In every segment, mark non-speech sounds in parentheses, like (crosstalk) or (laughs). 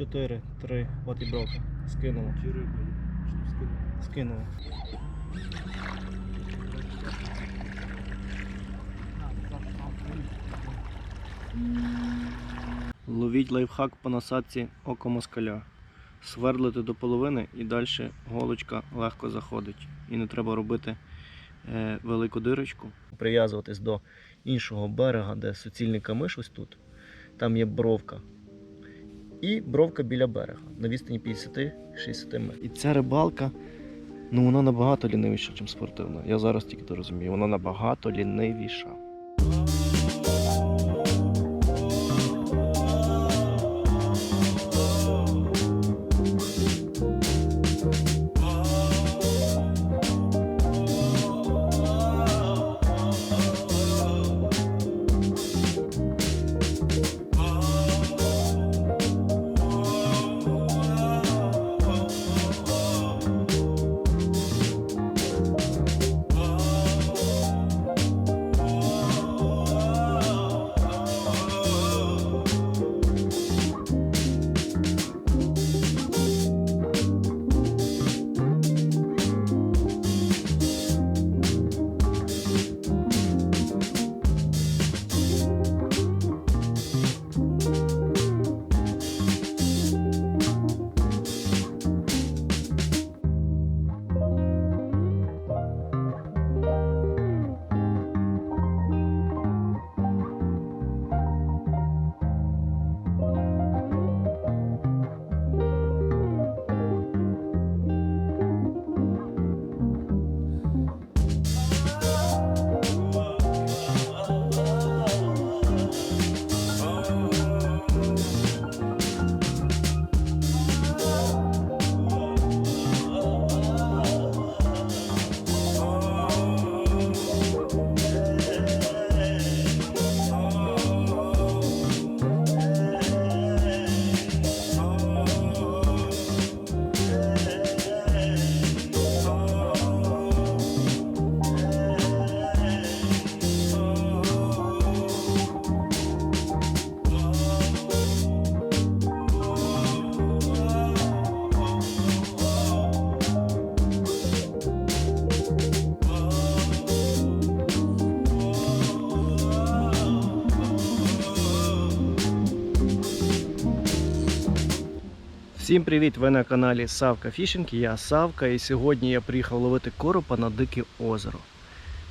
4, 3, от і бровка. Скинуло. Чи? Що? Скинуло. Ловіть лайфхак по насадці око москаля. Свердлити до половини і далі голочка легко заходить. І не треба робити е, велику дирочку. Прив'язуватись до іншого берега, де суцільний камиш ось тут. Там є бровка. І бровка біля берега на відстані 50-60 метрів. І ця рибалка, ну вона набагато лінивіша, ніж спортивна. Я зараз тільки то розумію. Вона набагато лінивіша. Всім привіт! Ви на каналі Савка Фішинг. Я Савка, і сьогодні я приїхав ловити коропа на дике озеро.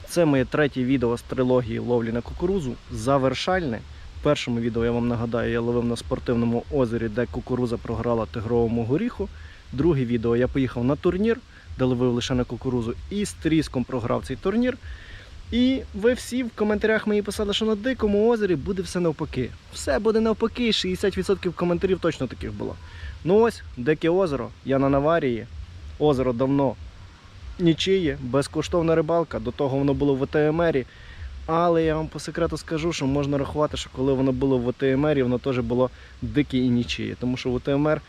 Це моє третє відео з трилогії ловлі на кукурузу. Завершальне. В першому відео я вам нагадаю, я ловив на спортивному озері, де кукуруза програла тигровому горіху. Друге відео я поїхав на турнір, де ловив лише на кукурузу, і з тріском програв цей турнір. І ви всі в коментарях мені писали, що на дикому озері буде все навпаки. Все буде навпаки, 60% коментарів точно таких було. Ну ось, дике озеро, я на Наварії. Озеро давно нічиє, безкоштовна рибалка. До того воно було в ВТМРі. Але я вам по секрету скажу, що можна рахувати, що коли воно було в ВТМРі, воно теж було дике і нічиє. Тому що ВТМР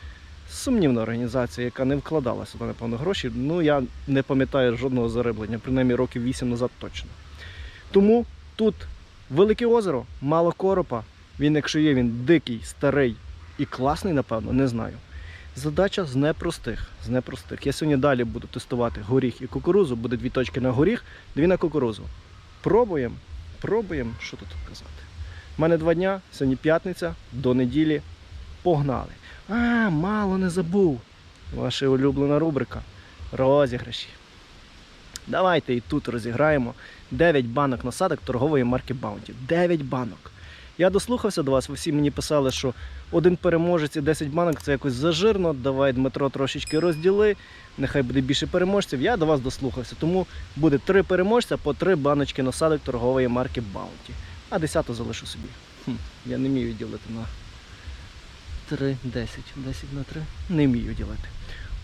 сумнівна організація, яка не вкладала сюди, напевно, гроші. Ну, я не пам'ятаю жодного зариблення, принаймні років 8 назад точно. Тому тут велике озеро, мало коропа. Він, якщо є, він дикий, старий і класний, напевно, не знаю. Задача з непростих. З непростих. Я сьогодні далі буду тестувати горіх і кукурузу. Буде дві точки на горіх, дві на кукурузу. Пробуємо, пробуємо, що тут казати. У мене два дня, сьогодні п'ятниця, до неділі. Погнали. А, мало не забув. Ваша улюблена рубрика. Розіграші. Давайте і тут розіграємо 9 банок насадок торгової марки Bounty. 9 банок. Я дослухався до вас, ви всі мені писали, що один переможець і 10 банок це якось зажирно. Давай, Дмитро, трошечки розділи. Нехай буде більше переможців. Я до вас дослухався. Тому буде 3 переможця по 3 баночки насадок торгової марки Bounty. А 10 залишу собі. Хм, я не вмію ділити на 3, 10. 10 на 3. Не вмію ділити.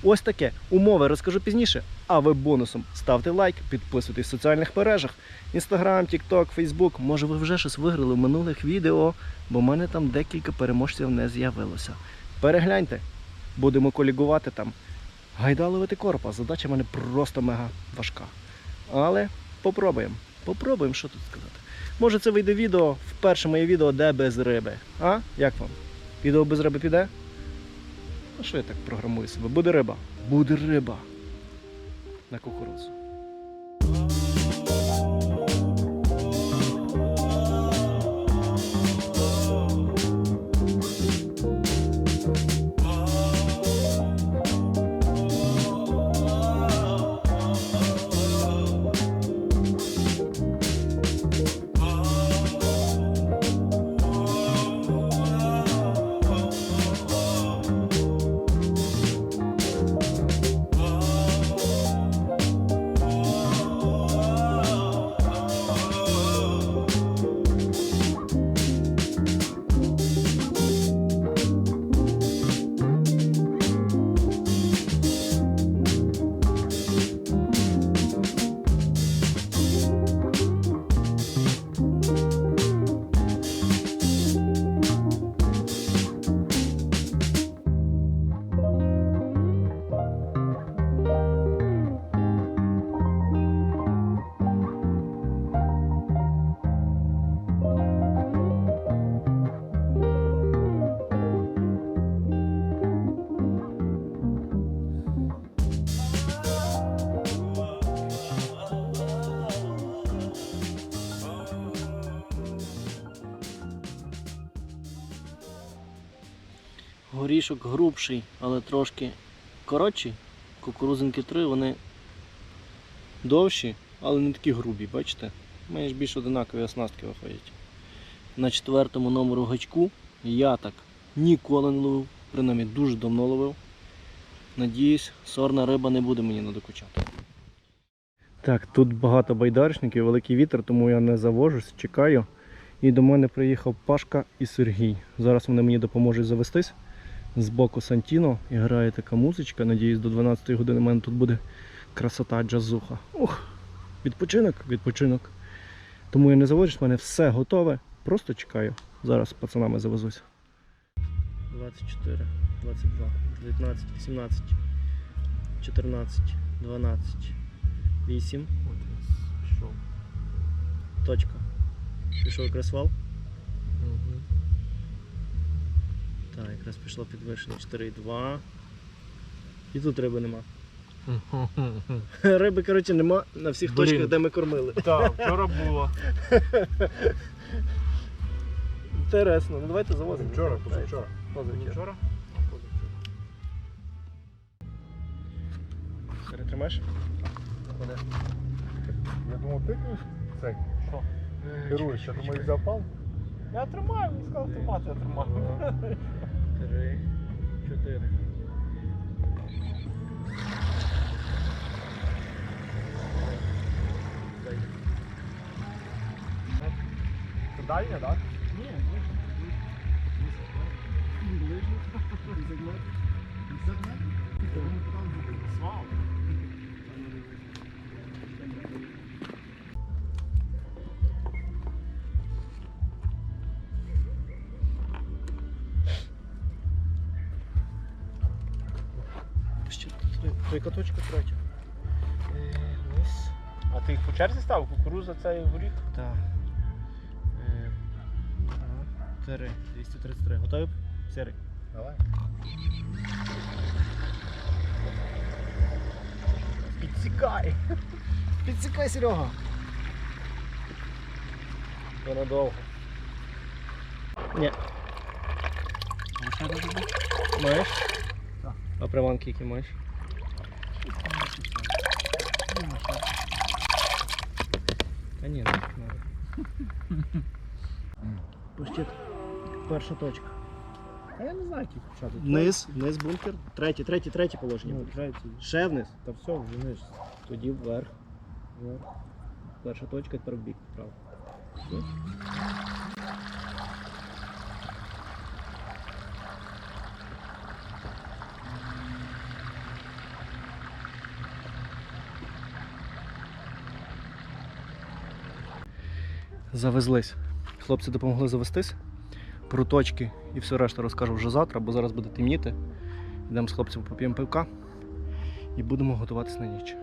Ось таке. Умови розкажу пізніше. А ви бонусом ставте лайк, підписуйтесь в соціальних мережах. Інстаграм, Тікток, Фейсбук. Може ви вже щось виграли в минулих відео, бо в мене там декілька переможців не з'явилося. Перегляньте, будемо колігувати там. Гайда ловити корпа. Задача в мене просто мега важка. Але попробуємо. Попробуємо, що тут сказати. Може це вийде відео, вперше моє відео, де без риби. А? Як вам? Відео без риби піде? Ну що я так програмую себе? Буде риба. Буде риба. На кукурудзу. Горішок грубший, але трошки коротший. Кукурузинки 3, вони довші, але не такі грубі, бачите? Майже більш одинакові оснастки виходять. На четвертому номеру гачку я так ніколи не ловив, принаймні дуже давно ловив. Надіюсь, сорна риба не буде мені надокучати. Так, тут багато байдарочників, великий вітер, тому я не завожусь, чекаю. І до мене приїхав Пашка і Сергій. Зараз вони мені допоможуть завестись. Збоку Сантіно і грає така музичка. Надіюсь, до 12 години в мене тут буде красота джазуха. Ух, відпочинок, відпочинок. Тому я не заводжусь, в мене все готове. Просто чекаю. Зараз з пацанами завезусь. 24, 22, 19, 17, 14, 12, 8. Пішов. Точка. Пішов якраз вал. Так, якраз пішло підвищення 4,2. І тут риби нема. (laughs) Риби, коротше, нема на всіх Блін. точках, де ми кормили. (laughs) Так, вчора було. Інтересно, ну давайте завозимо. Вчора, позавчора. Позавчора. Вчора? Перетримаєш? Я думав, ти цей. Що? Керуєш, я думаю, взяв пал. Я тримаю, він сказав тримати, я тримаю. Три, чотири. Це дальня, так? Ні, Ще третя. Е, Низ. А ти їх по черзі став? Кукуруза цей горіх? Так. Е, Три. 233. Готові? Сірий. Давай. Підсікай. Підсікай, Серега. Вона довго. Ні. Маєш? Так. А приманки які маєш? Та ні, не треба. Пустіть. Перша точка. А я не знаю, які почати. Низ, низ бункер. Третє, третє, третє положення. Ну, буде. третій. Ще вниз. Та все, вже ниж. Тоді вверх. Вверх. Перша точка, тепер в бік вправо. Все. Завезлись. Хлопці допомогли завестись. Про точки і все решта розкажу вже завтра, бо зараз буде темніти. Йдемо з хлопцями поп'ємо пивка і будемо готуватись на ніч.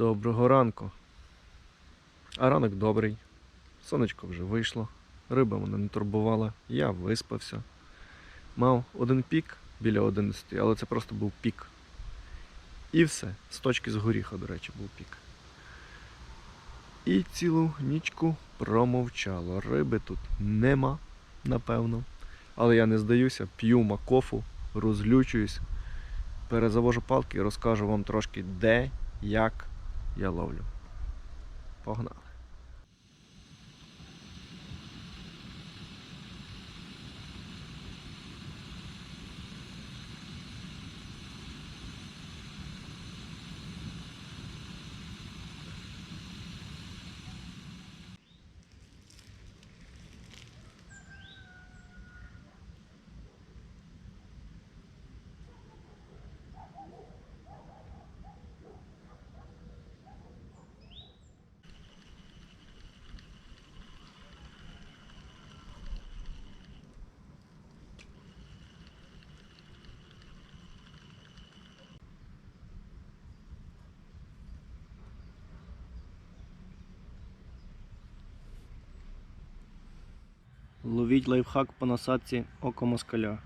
Доброго ранку. А ранок добрий. Сонечко вже вийшло. Риба мене не турбувала. Я виспався. Мав один пік біля 11, але це просто був пік. І все. З точки з горіха, до речі, був пік. І цілу нічку промовчало. Риби тут нема, напевно. Але я не здаюся, п'ю макофу, розлючуюсь, перезавожу палки і розкажу вам трошки, де, як я ловлю. Погнали. Ловіть лайфхак по насадці око москаля.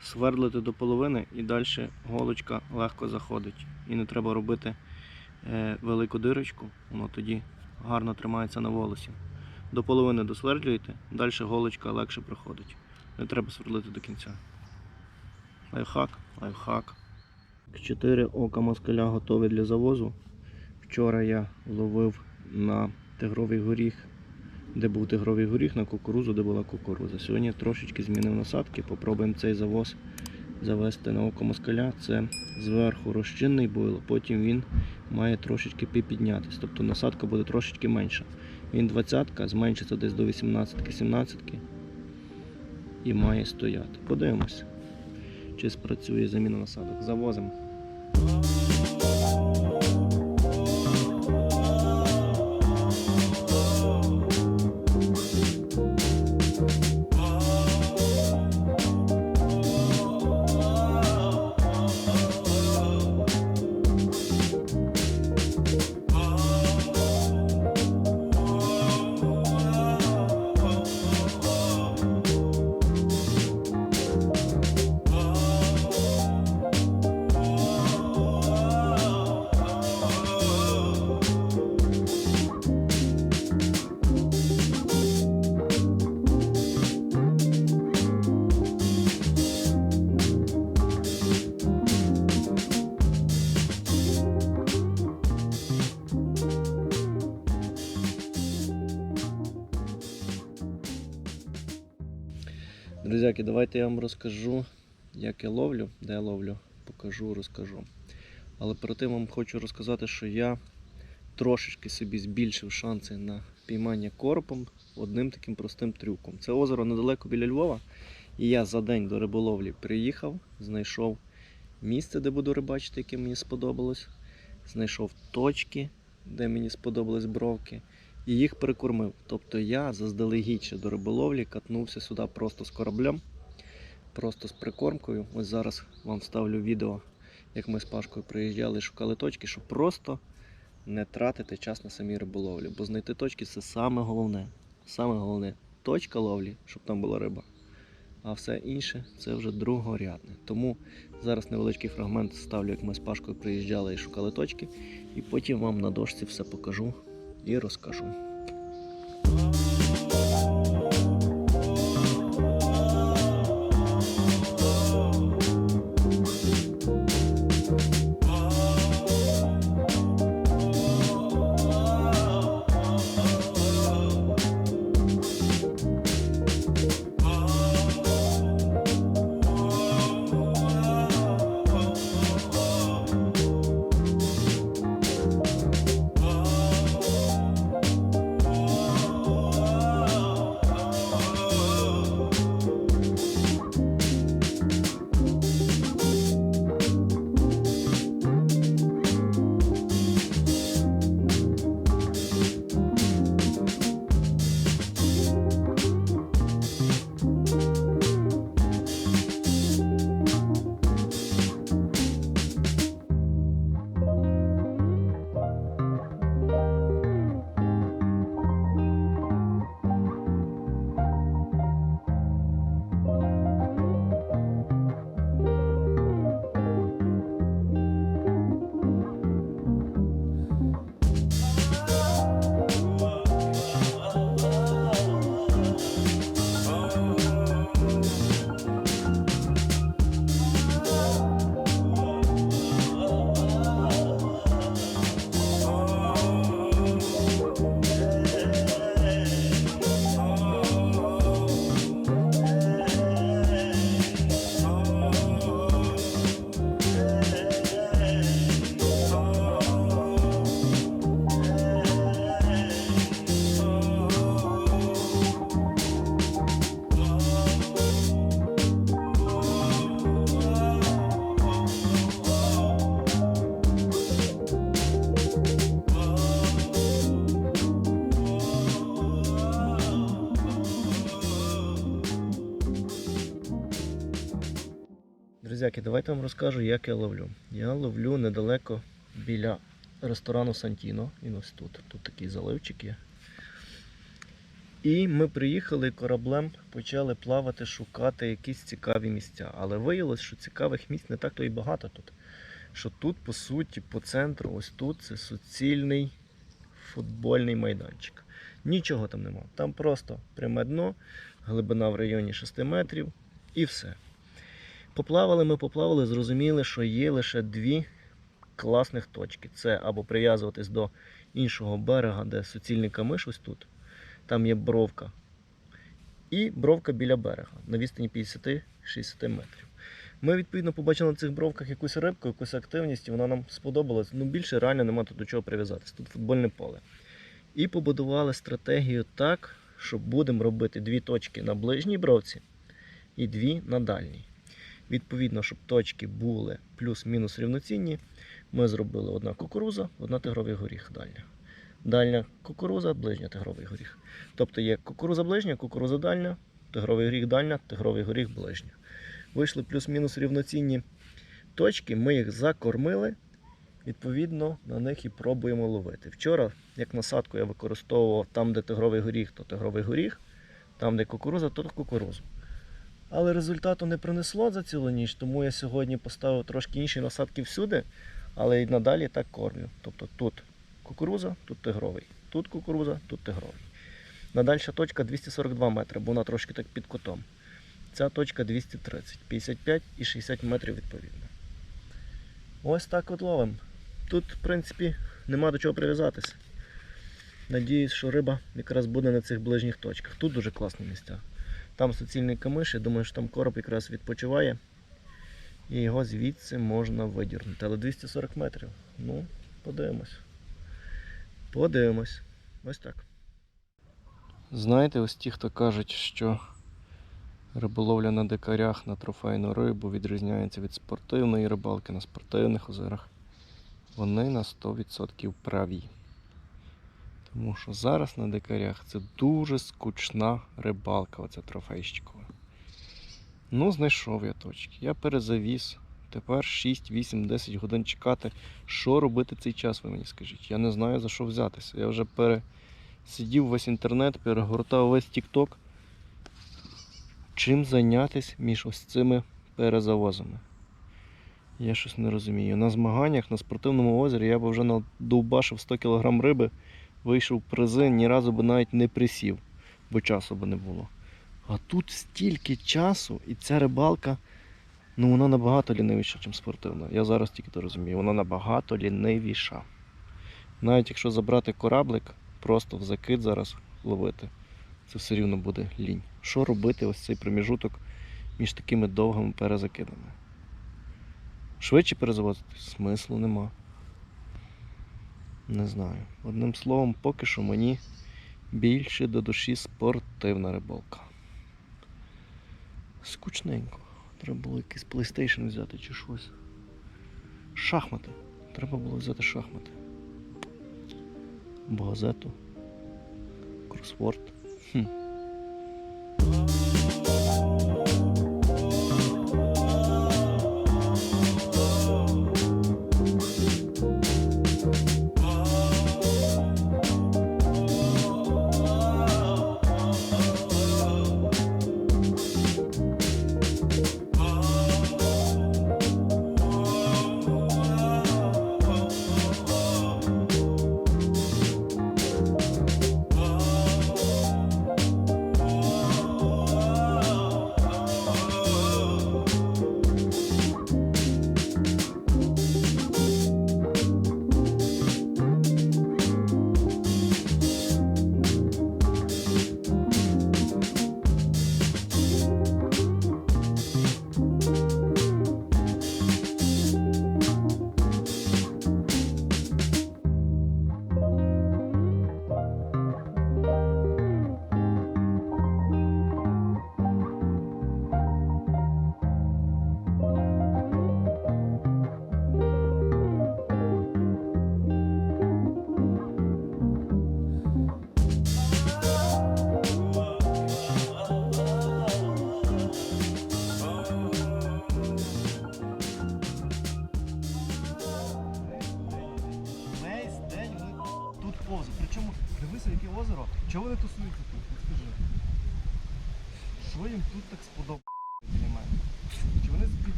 Свердлити до половини і далі голочка легко заходить. І не треба робити е, велику дирочку, воно тоді гарно тримається на волосі. До половини досвердлюєте, далі голочка легше проходить. Не треба свердлити до кінця. Лайфхак, лайфхак. Чотири ока москаля готові для завозу. Вчора я ловив на тигровий горіх де був тигровий горіх, на кукурузу, де була кукуруза. Сьогодні трошечки змінив насадки, попробуємо цей завоз завести на око москаля. Це зверху розчинний бойл, потім він має трошечки піднятися. Тобто насадка буде трошечки менша. Він 20-ка, зменшиться десь до 18-17 і має стояти. Подивимось, чи спрацює заміна насадок. Завозимо. Друзяки, давайте я вам розкажу, як я ловлю, де я ловлю, покажу, розкажу. Але перед тим вам хочу розказати, що я трошечки собі збільшив шанси на піймання коропом одним таким простим трюком. Це озеро недалеко біля Львова. І я за день до риболовлі приїхав, знайшов місце, де буду рибачити, яке мені сподобалось. Знайшов точки, де мені сподобались бровки і їх прикормив. Тобто я заздалегідь ще до риболовлі катнувся сюди просто з кораблем, просто з прикормкою. Ось зараз вам вставлю відео, як ми з Пашкою приїжджали і шукали точки, щоб просто не тратити час на самій риболовлі. Бо знайти точки це саме головне. Саме головне точка ловлі, щоб там була риба. А все інше це вже другорядне. Тому зараз невеличкий фрагмент ставлю, як ми з Пашкою приїжджали і шукали точки, і потім вам на дошці все покажу і розкажу. Друзяки, давайте вам розкажу, як я ловлю. Я ловлю недалеко біля ресторану Сантіно. Він ось тут. Тут такий заливчик є. І ми приїхали кораблем, почали плавати, шукати якісь цікаві місця. Але виявилось, що цікавих місць не так то і багато тут. Що тут, по суті, по центру, ось тут це суцільний футбольний майданчик. Нічого там нема. Там просто пряме дно, глибина в районі 6 метрів і все. Поплавали ми, поплавали, зрозуміли, що є лише дві класних точки. Це або прив'язуватись до іншого берега, де суцільний камиш ось тут. Там є бровка. І бровка біля берега на відстані 50-60 метрів. Ми, відповідно, побачили на цих бровках якусь рибку, якусь активність, і вона нам сподобалась. Ну, більше реально нема тут до чого прив'язатись. Тут футбольне поле. І побудували стратегію так, що будемо робити дві точки на ближній бровці і дві на дальній. Відповідно, щоб точки були плюс-мінус рівноцінні, ми зробили одна кукуруза, одна тигровий горіх дальня. Дальня кукуруза, ближня тигровий горіх. Тобто є кукуруза ближня, кукуруза дальня, тигровий горіх дальня, тигровий горіх ближня. Вийшли плюс-мінус рівноцінні точки, ми їх закормили, відповідно, на них і пробуємо ловити. Вчора, як насадку, я використовував там, де тигровий горіх, то тигровий горіх, там, де кукуруза, то кукурузу. Але результату не принесло за цілу ніч, тому я сьогодні поставив трошки інші насадки всюди, але і надалі так кормлю. Тобто тут кукуруза, тут тигровий, тут кукуруза, тут тигровий. Надальша точка 242 метри, бо вона трошки так під кутом. Ця точка 230, 55 і 60 метрів відповідно. Ось так от ловимо. Тут, в принципі, нема до чого прив'язатися. Надіюсь, що риба якраз буде на цих ближніх точках. Тут дуже класні місця. Там суцільний камиш, я думаю, що там короб якраз відпочиває. І його звідси можна видірнути. Але 240 метрів. Ну, подивимось. Подивимось. Ось так. Знаєте, ось ті, хто кажуть, що риболовля на дикарях на трофейну рибу відрізняється від спортивної рибалки на спортивних озерах. Вони на 100% праві. Тому що зараз на дикарях це дуже скучна рибалка, оця трофейщикова. Ну, знайшов я точки. Я перезавіз. Тепер 6, 8, 10 годин чекати. Що робити цей час, ви мені скажіть? Я не знаю за що взятися. Я вже пересидів весь інтернет, перегортав весь TikTok. Чим зайнятися між ось цими перезавозами? Я щось не розумію. На змаганнях на спортивному озері я б вже надовбашив 100 кг риби, вийшов призи, ні разу би навіть не присів, бо часу би не було. А тут стільки часу, і ця рибалка, ну вона набагато лінивіша, ніж спортивна. Я зараз тільки то розумію, вона набагато лінивіша. Навіть якщо забрати кораблик, просто в закид зараз ловити, це все рівно буде лінь. Що робити ось цей проміжуток між такими довгими перезакидами? Швидше перезавозити? Смислу нема. Не знаю. Одним словом, поки що мені більше до душі спортивна рибалка. Скучненько. Треба було якийсь PlayStation взяти чи щось. Шахмати. Треба було взяти шахмати. Або газету. Кросворд. Хм.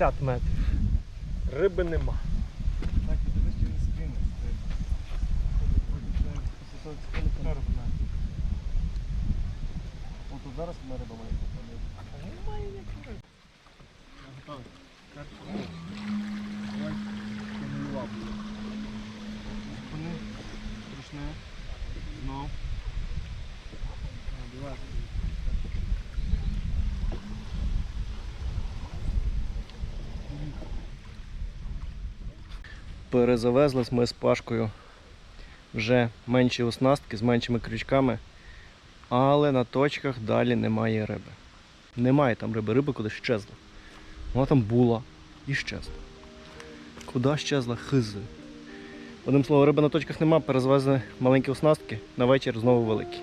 50 метрів. Риби нема. Так, і дивись, чи він скине. От тут зараз ми риба має попадати. Немає ніякої риби. Готовий. Давай, помилував. Зупини. Ручне. Знов. Давай. Перезавезлись ми з Пашкою вже менші оснастки з меншими крючками, але на точках далі немає риби. Немає там риби, риба кудись щезла. Вона там була і щезла. Куди щезла? Хизи. Одним словом, риби на точках нема, перезвезли маленькі оснастки, на вечір знову великі.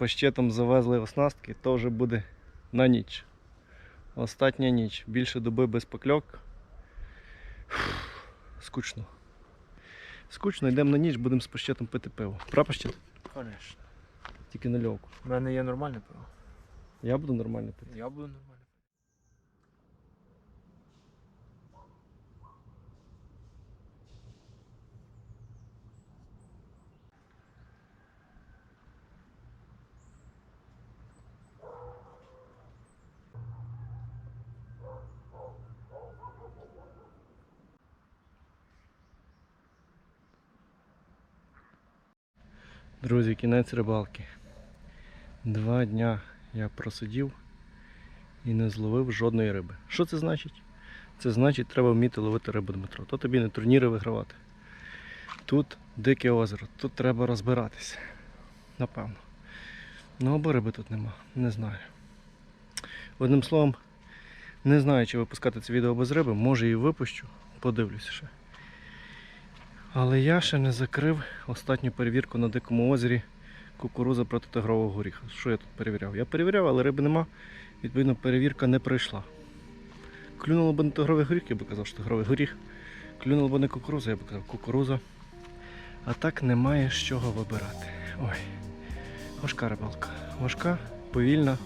Пащетом завезли оснастки, то вже буде на ніч. Остання ніч. Більше доби без покльок. Фух, Скучно. Скучно, йдемо на ніч, будемо з пащетом пити пиво. Пра пащет? Конечно. Тільки на льовку. У мене є нормальне пиво. Я буду нормально пити. Я буду нормально. Друзі, кінець рибалки. Два дня я просидів і не зловив жодної риби. Що це значить? Це значить, треба вміти ловити рибу Дмитро. То тобі не турніри вигравати. Тут дике озеро, тут треба розбиратися. Напевно. Ну або риби тут нема, не знаю. Одним словом, не знаю, чи випускати це відео без риби, може і випущу, подивлюся ще. Але я ще не закрив останню перевірку на дикому озері кукуруза проти тигрового горіха. Що я тут перевіряв? Я перевіряв, але риби нема. Відповідно, перевірка не пройшла. Клюнуло б не тигровий горіх, я би казав, що тигровий горіх. Клюнуло б не кукуруза, я би казав, кукуруза. А так немає з чого вибирати. Ой, важка рибалка. Важка, повільна,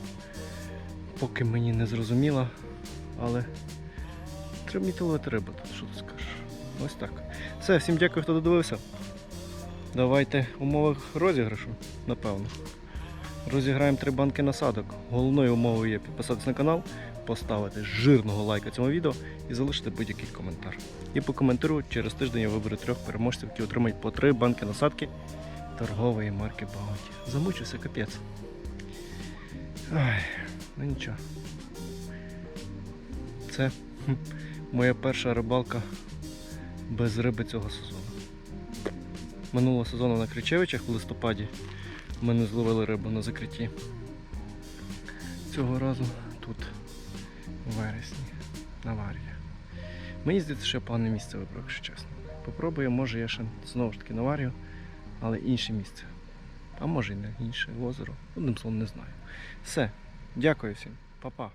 поки мені не зрозуміла, але треба вміти ловити рибу тут, що ти скажеш. Ось так. Все, всім дякую, хто додивився. Давайте умови розіграшу, напевно. Розіграємо три банки насадок. Головною умовою є підписатися на канал, поставити жирного лайка цьому відео і залишити будь-який коментар. І по коментарю через тиждень я виберу трьох переможців, які отримають по три банки насадки торгової марки Bounty. Замучився капець. Ай, ну нічого. Це моя перша рибалка без риби цього сезону. Минулого сезону на Кричевичах в листопаді ми не зловили рибу на закритті. Цього разу тут, у вересні, на Вар'я. Мені здається, що я погане місце вибрав, якщо чесно. Попробую, може я ще знову ж таки на Вар'ю, але інше місце. А може і не інше озеро. Одним словом не знаю. Все. Дякую всім. Па-па.